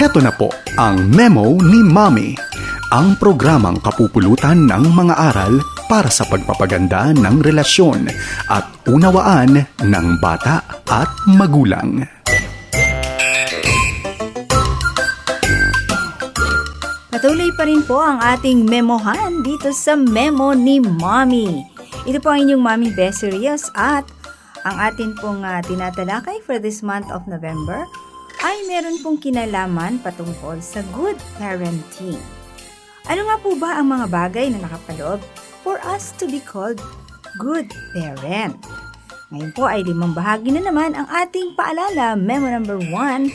Heto na po ang Memo ni Mommy, ang programang kapupulutan ng mga aral para sa pagpapaganda ng relasyon at unawaan ng bata at magulang. Patuloy pa rin po ang ating memohan dito sa Memo ni Mommy. Ito po ang inyong Mommy Best Serious at ang atin pong ah, tinatalakay for this month of November ay meron pong kinalaman patungkol sa good parenting. Ano nga po ba ang mga bagay na nakapaloob for us to be called good parent? Ngayon po ay limang bahagi na naman ang ating paalala. Memo number one,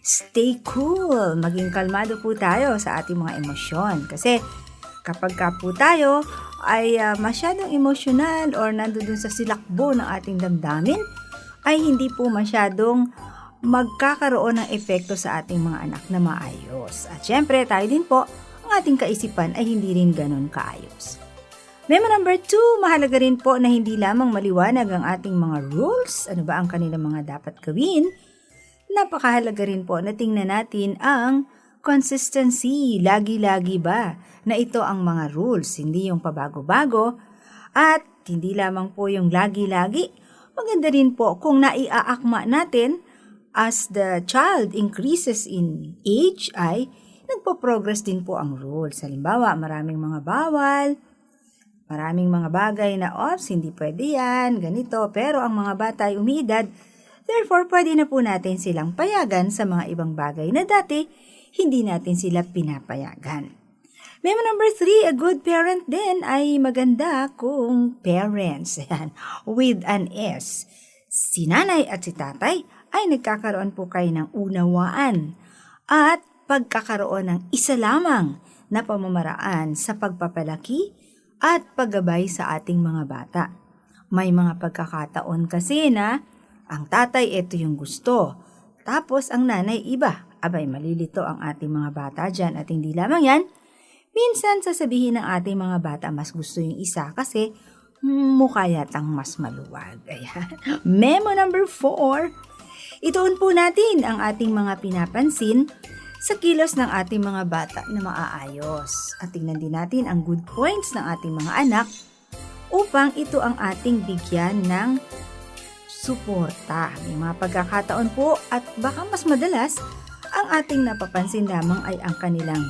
stay cool. Maging kalmado po tayo sa ating mga emosyon. Kasi kapag ka po tayo ay ah, masyadong emosyonal or nandoon sa silakbo ng ating damdamin, ay hindi po masyadong magkakaroon ng epekto sa ating mga anak na maayos. At syempre, tayo din po, ang ating kaisipan ay hindi rin ganun kaayos. Memo number two, mahalaga rin po na hindi lamang maliwanag ang ating mga rules, ano ba ang kanilang mga dapat gawin, napakahalaga rin po na tingnan natin ang consistency, lagi-lagi ba na ito ang mga rules, hindi yung pabago-bago, at hindi lamang po yung lagi-lagi, maganda rin po kung naiaakma natin as the child increases in age ay nagpo-progress din po ang rules. Halimbawa, maraming mga bawal, maraming mga bagay na, ops, hindi pwede yan, ganito. Pero ang mga bata ay umiidad, therefore pwede na po natin silang payagan sa mga ibang bagay na dati hindi natin sila pinapayagan. Memo number three, a good parent din ay maganda kung parents, yan, with an S. Si nanay at si tatay ay nagkakaroon po kayo ng unawaan at pagkakaroon ng isa lamang na pamamaraan sa pagpapalaki at paggabay sa ating mga bata. May mga pagkakataon kasi na ang tatay ito yung gusto, tapos ang nanay iba. Abay, malilito ang ating mga bata dyan at hindi lamang yan, minsan sasabihin ng ating mga bata mas gusto yung isa kasi mukha yatang mas maluwag. Ayan. Memo number four, ituon po natin ang ating mga pinapansin sa kilos ng ating mga bata na maaayos. At tingnan din natin ang good points ng ating mga anak upang ito ang ating bigyan ng suporta. May mga pagkakataon po at baka mas madalas, ang ating napapansin lamang ay ang kanilang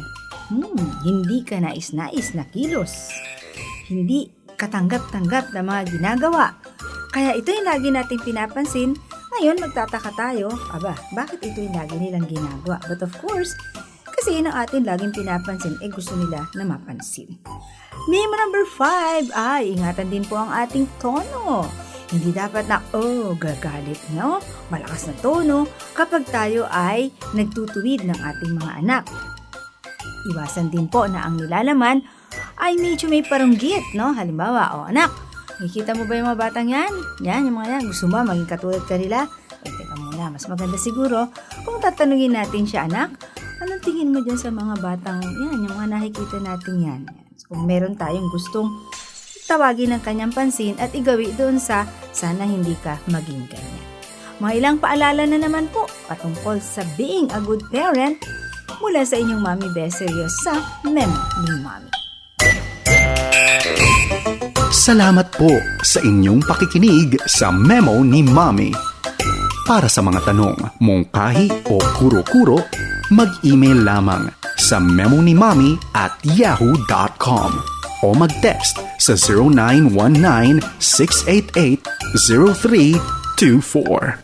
hmm, hindi ka nais-nais na kilos. Hindi katanggap-tanggap na mga ginagawa. Kaya ito yung lagi nating pinapansin ngayon, magtataka tayo, aba, bakit ito yung lagi nilang ginagawa? But of course, kasi yun ang atin laging pinapansin, eh gusto nila na mapansin. Memo number 5, ay, ingatan din po ang ating tono. Hindi dapat na, oh, gagalit, no? Malakas na tono kapag tayo ay nagtutuwid ng ating mga anak. Iwasan din po na ang nilalaman ay medyo may parunggit, no? Halimbawa, oh anak, Nakikita mo ba yung mga batang yan? Yan, yung mga yan. Gusto mo maging katulad kanila? Eh, teka muna. Mas maganda siguro kung tatanungin natin siya, anak, anong tingin mo dyan sa mga batang yan? Yung mga nakikita natin yan. Kung meron tayong gustong tawagin ng kanyang pansin at igawi doon sa sana hindi ka maging ganyan. Mga ilang paalala na naman po patungkol sa being a good parent mula sa inyong Mami Best Serious sa Memo ni Mami. Salamat po sa inyong pakikinig sa Memo ni Mommy. Para sa mga tanong, mungkahi o kuro-kuro, mag-email lamang sa memo ni mommy at yahoo.com o mag-text sa 0919-688-0324.